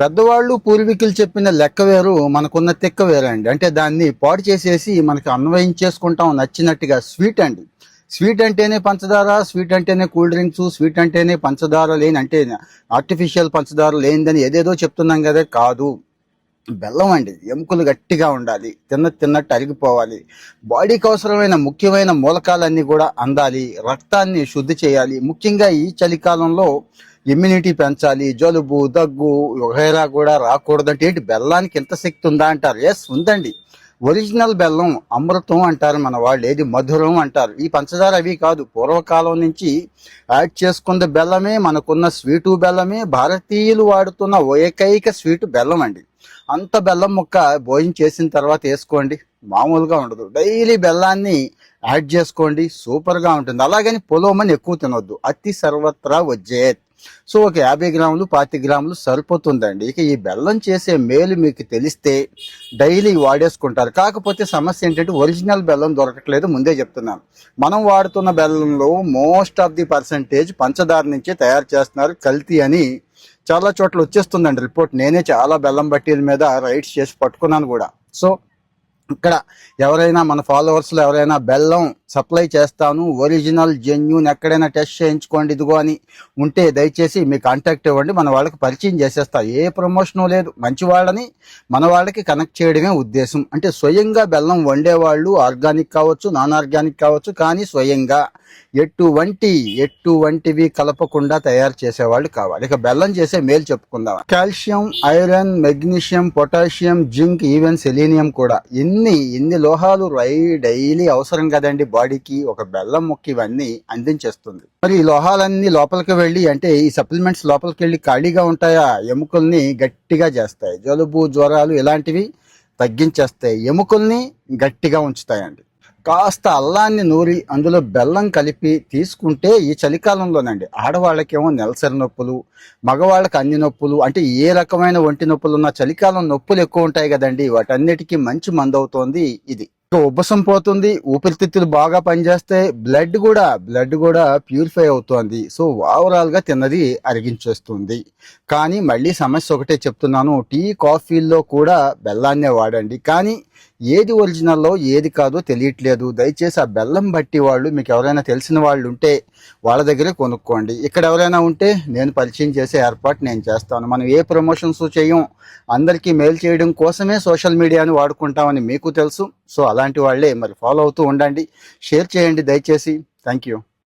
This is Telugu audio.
పెద్దవాళ్ళు పూర్వీకులు చెప్పిన లెక్క వేరు మనకున్న తిక్క వేరు అండి అంటే దాన్ని పాడు చేసేసి మనకి అన్వయించేసుకుంటాం నచ్చినట్టుగా. స్వీట్ అండి. స్వీట్ అంటేనే పంచదార స్వీట్ అంటేనే కూల్ డ్రింక్స్ స్వీట్ అంటేనే పంచదార లేని అంటే ఆర్టిఫిషియల్ పంచదార లేనిదని ఏదేదో చెప్తున్నాం కదా కాదు. బెల్లం అండి. ఎముకలు గట్టిగా ఉండాలి. తిన్న తిన్నట్టు అరిగిపోవాలి. బాడీకి అవసరమైన ముఖ్యమైన మూలకాలన్నీ కూడా అందాలి. రక్తాన్ని శుద్ధి చేయాలి. ముఖ్యంగా ఈ చలికాలంలో ఇమ్యూనిటీ పెంచాలి జలుబు దగ్గు వగైరా కూడా రాకూడదంటే ఏంటి? బెల్లానికి ఎంత శక్తి ఉందా అంటారు. ఎస్ ఉందండి. ఒరిజినల్ బెల్లం అమృతం అంటారు మన వాళ్ళు ఏది మధురం అంటారు. ఈ పంచదార అవి కాదు పూర్వకాలం నుంచి యాడ్ చేసుకున్న బెల్లమే మనకున్న స్వీటు బెల్లమే భారతీయులు వాడుతున్న ఏకైక స్వీటు బెల్లం అండి. అంత బెల్లం ముక్క భోజనం చేసిన తర్వాత వేసుకోండి. మామూలుగా ఉండదు. డైలీ బెల్లాన్ని యాడ్ చేసుకోండి. సూపర్గా ఉంటుంది. అలాగని పొలోమని ఎక్కువ తినొద్దు. అతి సర్వత్రా వచ్చేత్ సో ఒక యాభై గ్రాములు పాతి గ్రాములు సరిపోతుందండి. ఇక ఈ బెల్లం చేసే మేలు మీకు తెలిస్తే డైలీ వాడేసుకుంటారు. కాకపోతే సమస్య ఏంటంటే ఒరిజినల్ బెల్లం దొరకట్లేదు ముందే చెప్తున్నాను. మనం వాడుతున్న బెల్లంలో మోస్ట్ ఆఫ్ ది పర్సంటేజ్ పంచదార నుంచే తయారు చేస్తున్నారు కల్తీ అని చాలా చోట్ల వచ్చేస్తుందండి రిపోర్ట్. నేనే చాలా బెల్లం బట్టీల మీద రైడ్స్ చేసి పట్టుకున్నాను కూడా. సో ఇక్కడ ఎవరైనా మన ఫాలోవర్స్లో ఎవరైనా బెల్లం సప్లై చేస్తాను ఒరిజినల్ జెన్యూన్ ఎక్కడైనా టెస్ట్ చేయించుకోండి ఇదిగో అని ఉంటే దయచేసి మీ కాంటాక్ట్ ఇవ్వండి మన వాళ్ళకి పరిచయం చేసేస్తా. ఏ ప్రమోషను లేదు మంచి వాళ్ళని మన వాళ్ళకి కనెక్ట్ చేయడమే ఉద్దేశం. అంటే స్వయంగా బెల్లం వండేవాళ్ళు ఆర్గానిక్ కావచ్చు నాన్ ఆర్గానిక్ కావచ్చు కానీ స్వయంగా ఎటువంటి ఎటువంటివి కలపకుండా తయారు చేసేవాళ్ళు కావాలి. ఇక బెల్లం చేసే మేలు చెప్పుకుందాం. Calcium iron magnesium potassium zinc even selenium కూడా. ఎన్ని ఎన్ని లోహాలు రై డైలీ అవసరం కదండి బాడీకి ఒక బెల్లం ముక్క ఇవన్నీ అందించేస్తుంది. మరి ఈ లోహాలన్నీ లోపలికి వెళ్ళి అంటే ఈ సప్లిమెంట్స్ లోపలికి వెళ్ళి ఖాళీగా ఉంటాయా? ఎముకల్ని గట్టిగా చేస్తాయి. జలుబు జ్వరాలు ఇలాంటివి తగ్గించేస్తాయి. ఎముకల్ని గట్టిగా ఉంచుతాయండి. కాస్త అల్లాన్ని నూరి అందులో బెల్లం కలిపి తీసుకుంటే ఈ చలికాలంలోనండి ఆడవాళ్ళకేమో నెలసరి నొప్పులు మగవాళ్ళకి అన్ని నొప్పులు అంటే ఏ రకమైన ఒంటి నొప్పులు ఉన్న చలికాలం నొప్పులు ఎక్కువ ఉంటాయి కదండి. వాటన్నిటికీ మంచి మందవుతోంది ఇది. ఉబ్బసం పోతుంది ఊపిరితిత్తులు బాగా పనిచేస్తే బ్లడ్ కూడా బ్లడ్ కూడా ప్యూరిఫై అవుతోంది. సో ఓవరాల్గా తిన్నది అరిగించేస్తుంది. కానీ మళ్ళీ సమస్య ఒకటే చెప్తున్నాను టీ కాఫీల్లో కూడా బెల్లాన్నే వాడండి. కానీ ఏది ఒరిజినల్లో ఏది కాదో తెలియట్లేదు. దయచేసి ఆ బెల్లం బట్టి వాళ్ళు మీకు ఎవరైనా తెలిసిన వాళ్ళు ఉంటే వాళ్ళ దగ్గరే కొనుక్కోండి. ఇక్కడ ఎవరైనా ఉంటే నేను పరిచయం చేసే ఏర్పాటు నేను చేస్తాను. మనం ఏ ప్రమోషన్స్ చేయం అందరికీ మెయిల్ చేయడం కోసమే సోషల్ మీడియాని వాడుకుంటామని మీకు తెలుసు. సో అలాంటి వాళ్ళే మరి ఫాలో అవుతూ ఉండండి. షేర్ చేయండి దయచేసి. Thank you